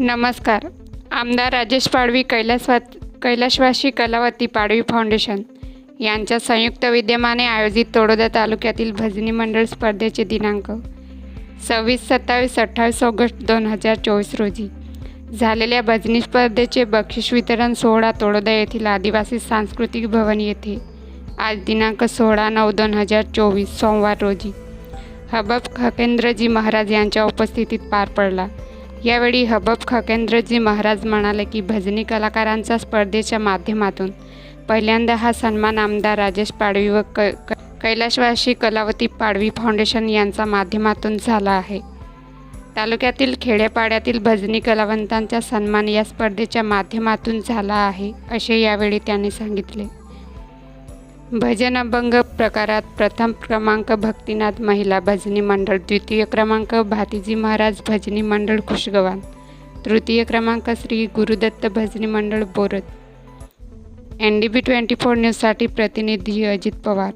नमस्कार. आमदार राजेश पाडवी कैलासवा कैलाशवासी कलावती पाडवी फाउंडेशन यांच्या संयुक्त विद्यमाने आयोजित तोडोदा तालुक्यातील भजनी मंडळ स्पर्धेचे दिनांक सव्वीस सत्तावीस अठ्ठावीस ऑगस्ट दोन हजार चोवीस रोजी झालेल्या भजनी स्पर्धेचे बक्षीस वितरण सोहळा तोडोदा येथील आदिवासी सांस्कृतिक भवन येथे आज दिनांक सोळा नऊ दोन हजार चोवीस सोमवार रोजी हबब खकेंद्रजी महाराज यांच्या उपस्थितीत पार पडला. यावेळी हबब खकेंद्रजी महाराज म्हणाले की भजनी कलाकारांचा स्पर्धेच्या माध्यमातून पहिल्यांदा हा सन्मान आमदार राजेश पाडवी व क कैलाशवासी कलावती पाडवी फाउंडेशन यांच्या माध्यमातून झाला आहे. तालुक्यातील खेड्यापाड्यातील भजनी कलावंतांचा सन्मान या स्पर्धेच्या माध्यमातून झाला आहे असे यावेळी त्यांनी सांगितले. भजन अभंग प्रकारात प्रथम क्रमांक भक्तिनाथ महिला भजनी मंडळ द्वितीय क्रमांक भातीजी महाराज भजनी मंडळ खुशगवान तृतीय क्रमांक श्री गुरुदत्त भजनी मंडळ Borat N D B twenty four न्यूजसाठी प्रतिनिधी अजित पवार.